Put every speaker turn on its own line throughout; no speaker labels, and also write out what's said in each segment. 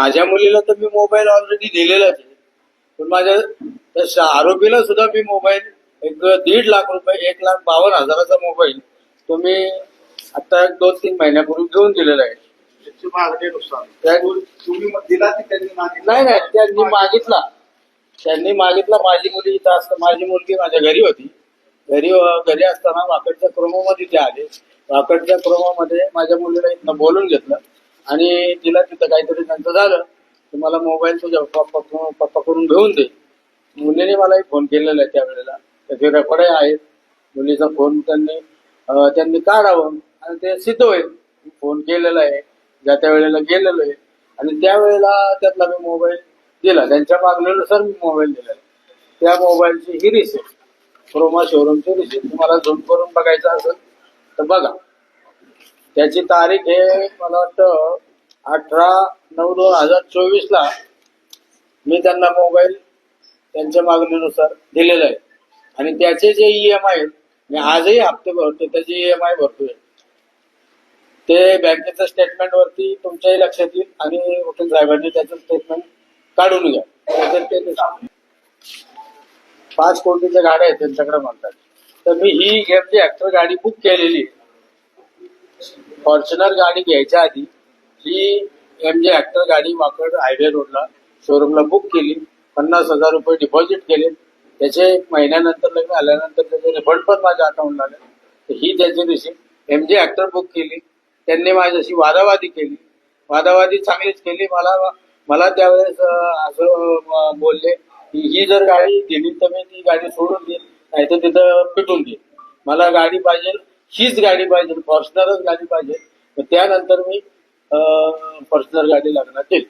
माझ्या मुलीला तर मी मोबाईल ऑलरेडी दिलेलाच आहे. पण माझ्या त्या आरोपीला सुद्धा मी मोबाईल एक दीड लाख रुपये एक लाख बावन्न हजाराचा मोबाईल तो मी आता एक दोन तीन महिन्यापूर्वी घेऊन दिलेला आहे.
त्याची मागणीनुसार
त्या-
तुम्ही मग दिला की त्यांनी मागितलं?
नाही नाही त्यांनी मागितला. त्यांनी मागितला. माझी मुली इथं असतं माझी मुलगी माझ्या घरी होती. घरी घरी असताना वाकडच्या क्रमामध्ये ते आले. वाकडच्या क्रमामध्ये माझ्या मुलीला इथनं बोलून घेतलं. आणि तिला तिथं काहीतरी त्यांचं झालं तर मला मोबाईल तुझ्या पप्पा करून घेऊन दे. मुलीने मलाही फोन केलेला आहे त्यावेळेला. त्याचे रेकॉर्ड आहेत. मुलीचा फोन त्यांनी त्यांनी काढावं. आणि ते सिद्ध होईल. फोन केलेला आहे. ज्या त्या वेळेला गेलेलो आहे. आणि त्यावेळेला त्यातला मी मोबाईल दिला. त्यांच्या मागणीनुसार मी मोबाईल दिला त्या मोबाईलची ही रिसिप्ट क्रोमा शोरूमची रिसिप्ट तुम्हाला झूम करून बघायचं असेल तर बघा. त्याची तारीख आहे मला वाटतं अठरा नऊ दोन हजार चोवीस ला मी त्यांना मोबाईल त्यांच्या मागणीनुसार दिलेला आहे. आणि त्याचे जे ई एम आय मी आजही हप्ते भरतो त्याचे ई एम आय भरतोय. ते बँकेच्या स्टेटमेंट वरती तुमच्याही लक्षात येईल आणि वकील साहेबांनी त्याचं स्टेटमेंट काढून घ्या. पाच कोटीच्या गाड्या आहेत त्यांच्याकडे म्हणतात. तर मी ही जी ऍक्टर गाडी बुक केलेली फॉर्च्युनर गाडी घ्यायच्या आधी ही एम जे ऍक्टर गाडी वाकड हायवे रोडला शोरूमला बुक केली पन्नास हजार रुपये डिपॉझिट केले. त्याचे एक महिन्यानंतर लग्न आल्यानंतर त्याचे रिफंड पण माझ्या अकाउंटला आले. तर ही त्याची receipt M J actor book केली. त्यांनी माझ्याशी वादावादी केली. वादावादी चांगलीच केली. मला मला त्यावेळेस असं बोलले की ही जर गाडी दिली तर मी ती गाडी सोडून देईल नाही तर तिथं पिटून देईल मला गाडी पाहिजे हीच गाडी पाहिजे फॉर्च्युनरच गाडी पाहिजे. त्यानंतर मी फॉर्च्युनर गाडी लागणार केली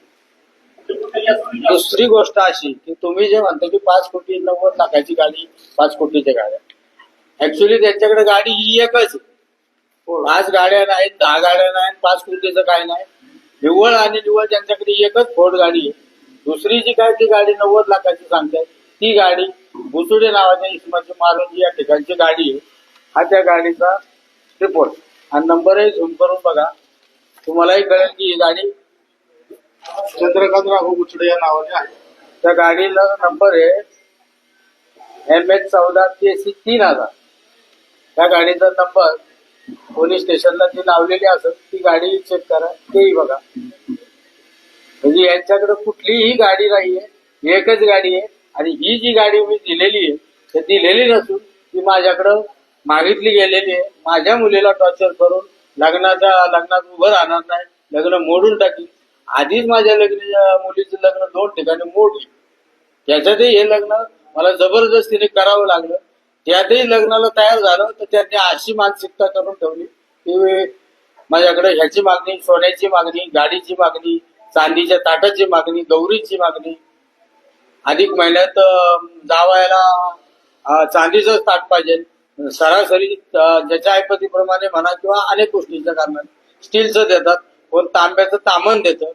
दुसरी गोष्ट अशी की तुम्ही जे म्हणता की पाच कोटी नव्वद लाखाची गाडी पाच कोटीच्या गाड्या. ऍक्च्युली त्यांच्याकडे गाडी ही एकच आहे. पाच गाड्या नाहीत दहा गाड्या नाहीत पाच कोटीचं काय नाही. निव्वळ आणि निव्वळ त्यांच्याकडे एकच फोर्ड गाडी आहे. दुसरी जी काय ती गाडी नव्वद लाखाची सांगते ती गाडी भुसुडे नावाच्या इसमाची मारुंजी या ठिकाणची गाडी आहे. हा त्या गाडीचा रिपोर्ट हा नंबरही झूम करून बघा. तुम्हालाही कळेल की ही गाडी
चंद्रकांत राघव गुचडे या नावाने आहे.
त्या गाडीला नंबर आहे एम एच चौदा टी सी तीन हजार. त्या गाडीचा नंबर पोलीस स्टेशनला ती लावलेली असेल ती गाडी चेक करा तेही बघा. म्हणजे यांच्याकडे कुठलीही गाडी नाहीये एकच गाडी आहे आणि ही जी गाडी मी दिलेली आहे तर दिलेली नसून ती माझ्याकडं मागितली गेलेली आहे. माझ्या मुलीला टॉर्चर करून लग्नाच्या लग्नात उभं राहणार नाही. लग्न मोडून टाकी आधीच माझ्या लग्न मुलीचं लग्न दोन ठिकाणी मोडली. त्याच्यातही हे लग्न मला जबरदस्तीने करावं लागलं. त्यातही लग्नाला तयार झालं तर त्यांनी अशी मानसिकता करून ठेवली की माझ्याकडे ह्याची मागणी सोन्याची मागणी गाडीची मागणी चांदीच्या ताटाची मागणी गौरीची मागणी. अधिक महिन्यात जावायला चांदीचं चांदीचंच ताट पाहिजे. सरासरी ज्याच्या ऐपतीप्रमाणे म्हणा किंवा अनेक गोष्टींच्या कारणाने. स्टीलचं देतात कोण तांब्याचं तामण देतं.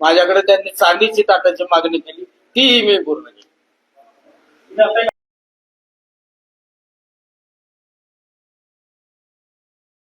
माझ्याकडे त्यांनी चांदीची ताटाची मागणी केली तीही मी पूर्ण केली.